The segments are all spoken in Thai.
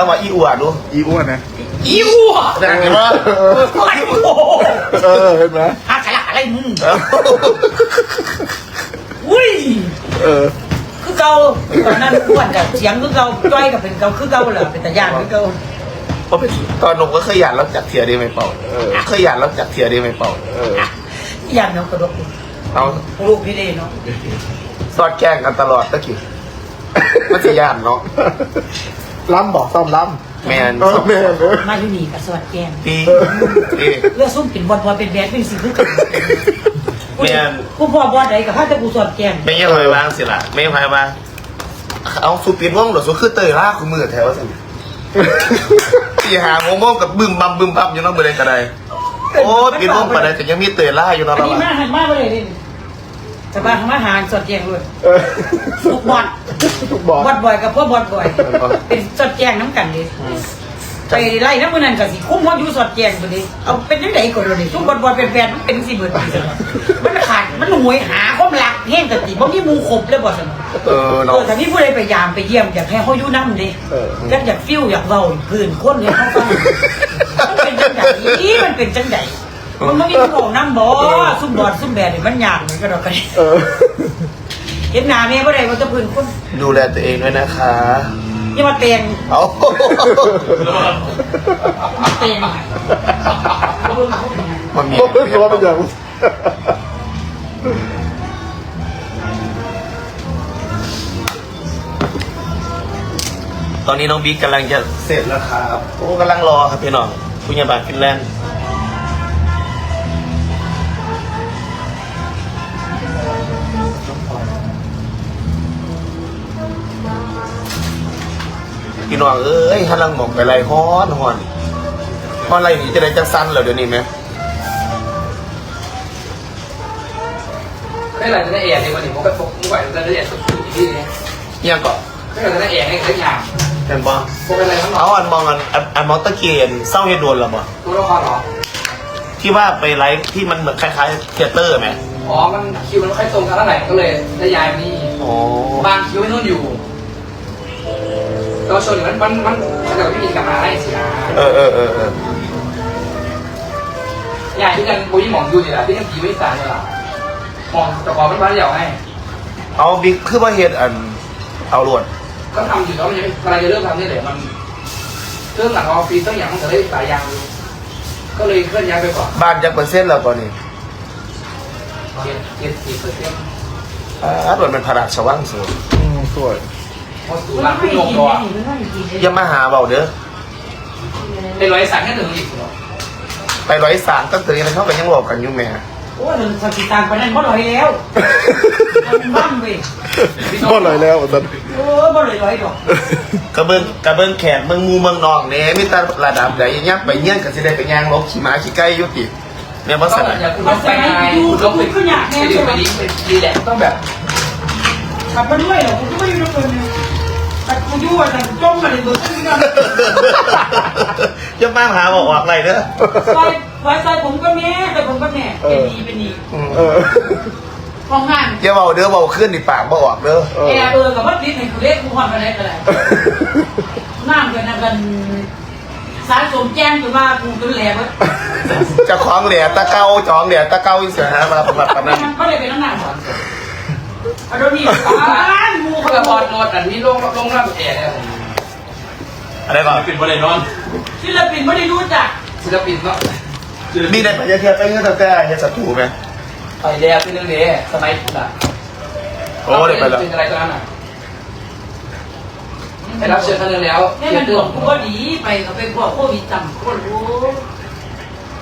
แล้วมาอีอัวดูอีอ้วนนะอีวัวนะเห็นไหมโอ้โหเออเห็นไหมหากะละอะไรมึงเอออุ้ยเออคือเก่าตอนนั้นอ้วนกับเสียงคือเก่าจ้อยกับเป็นเก่าคือเก่าเหรอเป็นตาย่านคือเก่าเพราะเป็นตอนหนุ่มก็เคยหยาดแล้วจัดเทียร์ได้ไหมเป่าเออเคยหยาดแล้วจัดเทียร์ได้ไหมเป่าเออย่านน้องกระดกเอาลูกพี่เด้เนาะสอดแกล้งกันตลอดตะกี้มันจะยานเนาะ ล้ำบอกซ่อมล้แมนำเออแม่นเออมาอยู่นี่กับสวัสดิ์แกงปีปีเลือดซุ่มเป็นบอลบอลเป็นแบดเป็นสิ่งคือกันแม่นกูพ่อบอลไหนกับพระตะกูสอดแกงไม่ยังไงบ้างสิล่ะไม่ยังไงบ้างเอาสุปีนว่องหรือสุคือเตยล่าคุณมือแถวสิตีหาโมงโมงกับบึมบัมบึมบัมอยู่เนอกมือเลยกระไดโอ้ปีนว่องปะไดแต่ยังมีเตยล่าอยู่เนอกอันเรานี้มาหันมาไปเลยนี่ จะมาทำอาหารสอดแกงเลยเออทุกบอลทุกบอกบอดบ่อยกับพ่อบอดบ่อย เป็นสอดแจงน้ำกันเลยไปไล่น้ำมันนั่นกับสิคุ้มว่าอยู่สอดแจงไปเลยเอาเป็นยังไงก่อนเลยทุกบอดบอดเป็นแฟนมันเป็นสิเบิดปีสนะมันขาดมันหวยหาความรักแห้งกันติบ่มีหมูขบเลยบ่สนะเออเอเนาะอแต่นี่ผู้ใดไปยามไปเยี่ยมอยากให้เขาอยู่น้ำดิเอออยากอยากฟิวอยากเว้าพื้นคนเนี่ยเขาฟังมันเป็นจังไดมันเป็นจังได มันไม่มีผู้บอกน้ำบ่ซุ่มบอดซุ่มแบดนี่มันยากเหมือนกันดอกกันเออ เห็นหน้าแม่บ่ได้ว่าจะพื้นคนดูแลตัวเองด้วยนะคะ อย่ามาเตียงเอาเตียงมันมีโอ้ยตัวเป็นอย่างตอนนี้น้องบิ๊กกำลังจะเสร็จแล้วครับ โอ้กำลังรอครับพี่น้องคุณยาบาลฟินแลนด์ พี่น้องเอ้ยฮันลังหมองไปไรฮ้อนฮ้อนฮ้อนไรนี่จะได้จังสั้นเหรอเดี๋ยวนี้ไหมไม่หลังจะได้แอร์ในวันนี้ผมก็ปกไม่ไหวจะได้แอร์สุดที่นี่เยี่ยงก่อนไม่หลังจะได้แอร์ให้ทุกอย่างเห็นบ่พวกอะไรทั้งหมเอาดอันมองอันอันอันมองตะเกียนเศร้าเฮดโดนเหรอบ่ตัวละครหรอที่ว่าไปไลฟ์ที่มันเหมือนคล้ายๆเทยเตอร์ไหมอ๋อ มันคิวมันไม่ค่อยตรงกันเท่าไหร่ก็เลยได้ย้ายมานี่โอ้บางคิวไม่นู่นอยู่ เราชนมันมันมันมันจะไม่มีกลับมาได้สินะเออเออเออเออย้ายที่กันโบยี่หมองอยู่นี่แหละที่ยังผีไม่สารเลยล่ะมองแต่ก่อนมันบ้านเดี่ยวให้เอาบิ๊กคือว่าเฮ็ดอันเอาลวดก็ทำอยู่แล้วมันยังอะไรจะเริ่มทำได้เลยมันเครื่องหลังออฟฟิศต้องอย่างมันจะได้หลายอย่างอยู่ก็เลยเคลื่อนย้ายไปก่อนบ้านจักเปอร์เซ็นต์แล้วตอนนี้เจ็ดเจ็ดสิบเปอร์เซ็นต์อ่าลวดมันพระราชวังสูงอืมสวย พอสูงมันมากไม่ขึ้นกิลนงเลยตัวนี่มันไม่กินเลยอย่ามาหาเบาเด้อเป็นร้อยสักแค่หนึ่งอีกเหรอไปร้อยสามตั้งแต่นี้เขาก็ยังบอกกันอยู่แม่โอ้ยหนึ่งสกิตางไปนั่นบ่ลอยแล้วมันบ้างเว้ยก็เลยแล้วตอนโอ้ยบ่ลอยลอยดอกกระเบื้องกระเบื้องแขกเมืองหมูเมืองนอกเนี่ยมีแต่ระดับใดยักไปเงี้ยนก็สิได้ไปย่างลบขี่ม้าขี่ไก่อยุติเนี่ยว่าต้สองนาอย่าคุณต้องไปไงคุณต้องไปไปดีไปดีไปดีแหละต้องแบบขับมาด้วยเหรอกูก็ไม่รู้ตัวนึง แต่กูยั่วแต่จ้องมาเลยตัวตึ้งกันอย่ามาหาบอกออกอะไรเด้อซอยซอยซอยผมก็แม่แต่ผมก็แม่เป็นดีเป็นดีอืมเออห้องงานอย่าเบาเด้อเบาขึ้นนี่ปากบ่ออกเด้อเออแอร์เออกับว่าดิสให้กูเล็กกูความอะไรก็ได้น้ำกันนะกันสารสมแจ้งคือว่ากูเป็นแหลมเจะคล้าของเหลียตะเกาจองเหลียตะเกาอีเสียหามาประมาณนั้นมันก็เลยเป็นน้ำหนักก่ อนอะโดนี่บ้านมูเขาเขาจะบบออลกโนดอันนี้ลงลงรับแอร์เนี่ยอะไรก่อนเป็นบริโนอนศิลปินไม่ได้รู้จักศิลปินเนาะมีได้ไปเทียบไปเงี้ยตั้งแต่เฮียศัตรูไหมไปแล้วที่นึงเนี่ยสมัยคุณอะโอ้ได้ไปแล้วเป็นอะไรตอนนั้นอะไปรับเชิญท่านนึงแล้วนี่มันหลวงกูก็ดีไปเขาไปพวกโควิดจำโคตรรู้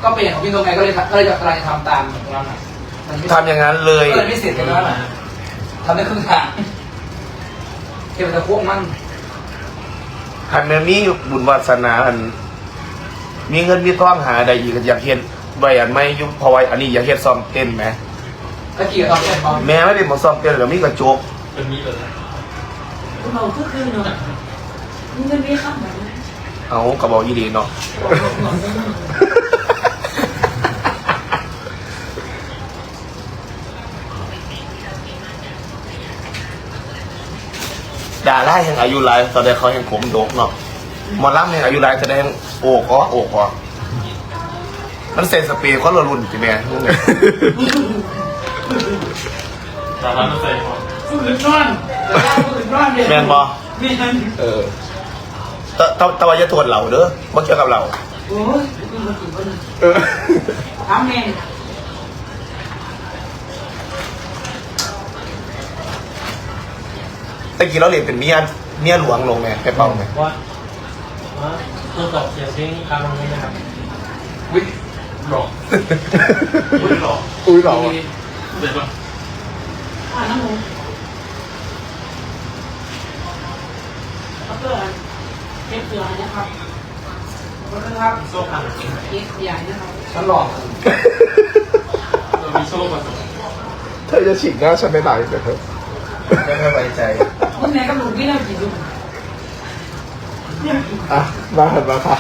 ก็เป็นของพี่ตรงไงก็เลยก็เลยจะกำลังทำตามตรงนั้นอะทำอย่างนั้นเลยก็เลยไม่เสร็จตรงนั้นอะ ทำได้ครึ่งทางเก็บแต่พวกมันหันเมื่อมีบุญวาสนาอัน มีเงินมีทองหาใดอีกก็อยากเห็นใบอันไม่ยุบพอไว้อันนี้อยากเห็นซ้อมเต้นไหมตะกี้ตอนเล่นบอลแม่ไม่ได้มาซ้อมเต้นหรอกมีกระจกเป็นมีเลยเราคือคือเนาะมึงจะมีคำแบบนี้เอากระบอกยีดีเนาะ ดารายังอายุหลายตอนนี้เขายังผมโดกเนาะหมอลำเนี่ยอายุรายแสดงโอกอ๋อโอกอ๋อมันเซ็นสเปรย์เขาละรุ่นจีแม่นั่นไงสามร้อยเปอร์เซ็นต์ครับฝืนนอนฝืนนอนเลยแมนบอแม่นเออตะตะตะวันจะโทษเราเด้อบ่เกี่ยวกับเรา โอ้ยกูมาถึงคนเออถามแม่ ตะกี้เราเรียนเป็นเมียเมียหลวงลงไงไปเป่าไงว่าว่าตัวตอบเสียงเพลงคาร์บอนนี้นะครับวิหลอกอุ้ยหรออุ้ยเหรอเดี๋ยวก่อนอ่าน้ำมูเอาเกลือเก็บเกลือนะครับขอบคุณครับโซ่ผ่านจริงเก็บใหญ่นะครับฉันหลอกเรามีโซ่ผสมเธอจะฉีกหน้าฉันไม่ได้เดี๋ยวเธอไม่ไม่ไว้ใจ มึงไหนกับหนูพี่เรากี่ลูกอะมาหันมาค่ะ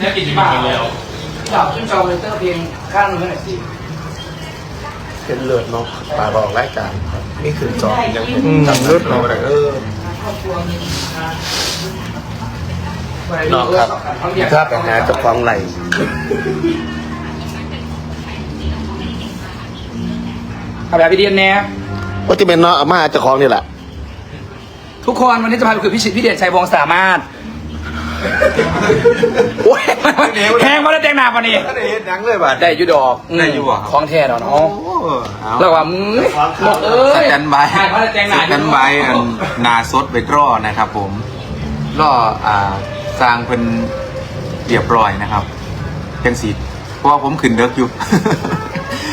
แค่กินอยู่กันแล้วดาวขึ้นจอมอนิเตอร์เพลงข้างนึงหน่อยสิเป็นเลือดเนาะตาบอกรายการครับนี่คือจอยังอืมจำเลืเลืออดดเนาะเราอะไรเออครอบครัวมีนะคะน้องครับถ้าไปหาเจ้าของไหลเอาแบบพี่เดียนแน่ว่าจะเป็นเนาะเอามาหาเจ้าของนี่แหละ ทุกคนวันนี้จะพาไปคุยพี่ชิดพี่เด่นชัยวงศ์สามารถโอ้ยแห้งมาแล้วแต่งหน้าปะนี่ก็ได้เห็นยังเลยบัดได้อยูดอกได้อยู่บ่ครับของแท้ดอกเนาะเอาแล้วว่ามึงบอกเอ้ยสแตนบายใช่เพราะแต่งหสน้าแตนบายอันนาสดไปรอนะครับ ผมรออ่าสร้างเป็นเรียบร้อยนะครับเป็นสีเพราะว่าผมขึ้นเด็กอยู่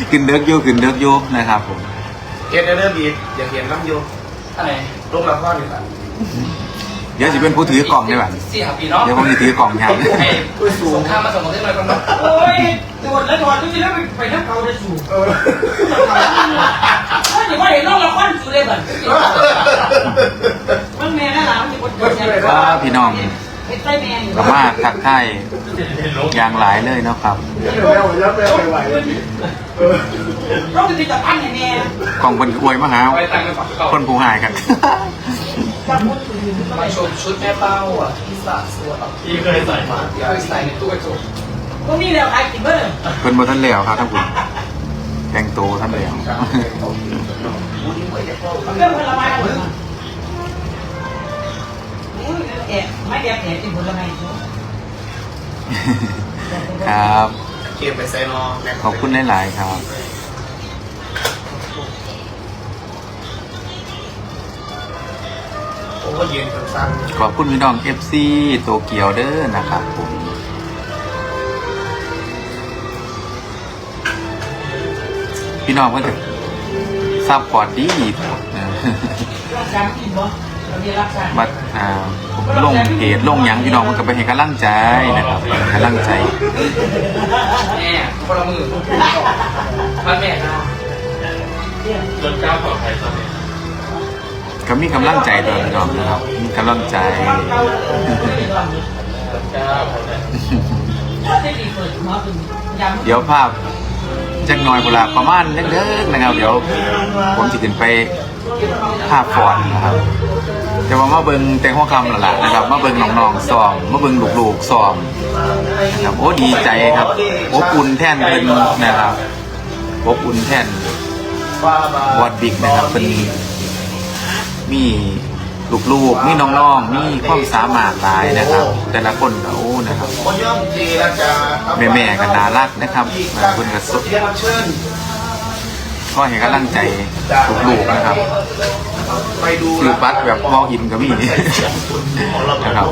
ขึ้นเด็กอยู่ขึ้นเด็กอยู่นะครับ ผมเห็นเริ่มอีกอย่าเห็นน้ำโย อะไร ลงละครนี่แหละเดี๋ยวจะเป็นผู้ถือกล่องได้แบบสี่ห้าปีเนาะเดี๋ยวผมจะถือกล่องยังให้สงครามมาสมมติหน่อยก่อนเนาะโอ้ยโดดแล้วโดดทุกทีแล้วไปไปน้ำเกาจะสูบว่าอย่าว่าเห็นน้องละครสูเลยบัดมันแม่น่ารักมันจะกดกดอย่างครับพี่น้อง เห็นไส้แม่อยู่สามารถทักทายอย่างหลายเลยเนาะครับยัดแมวยัดแมวไปไหวเออเราจะติดตะปั้นให้แม่กล่องเป็นอวยมาหาเอาไปตังค์ไปฝากเก่าคนผู้หายกันจะพูดถึงมาชมชุดแม่เป้าอะที่สาสวยที่เคยใส่มาเคยใส่ในตู้กระจกพวกนี้แล้วใครกินเบอร์เพิ่นบ่ท่านแล้วครับท่านผู้แต่งตัวท่านแล้วเรื่องผลไม้หมด แอะไม่แอะแอะกินผลไม้ครับ เกมไปไซนอขอบคุณหลาย ๆ ครับผมก็ยืนสั้นขอบคุณพี่น้อง FC โตเกียวเด้อนะครับผมพี่น้องก็จะซัพพอร์ตดีเออรักการกินบ่เรา มีรักการมาอ่าลงเพจลงหยังพี่น้องมันก็ไปให้กำลังใจนะครับให้กำลังใจแม่คนละมือบ้านแม่นะจนก้าวต่อไปตอนนี้ก็มีกำลังใจตัวพี่น้องนะครับมีกำลังใจเดี๋ยวภาพ จักหน่อยเวลาประมาณเล็กๆนะครับเดี๋ยวผมจะขึ้นไปภาพฟอนนะครับจะว่ามาเบิงแต่งหัวคำหล่ะนะครับมาเบิงน้องๆซ้อมมาเบิงลูกๆซ้อมนะครับโอ้ดีใจครับอบอุ่นแท่นเป็นนะครับอบอุ่นแท่นวอดบิ๊กนะครับเป็นมี ลูกๆมีน้องๆมีความสามารถหลายนะครับ แต่ละคนก็โอ้นะครับคนย่อมจีนะจ๊ะแม่ๆก็น่ารักนะครับเพิ่นก็สุดเรียกรับเชิญก็ให้กำลังใจลูกๆนะครับไปดูซื้อบัตรแบบมองอินก็มีของเรานะครับ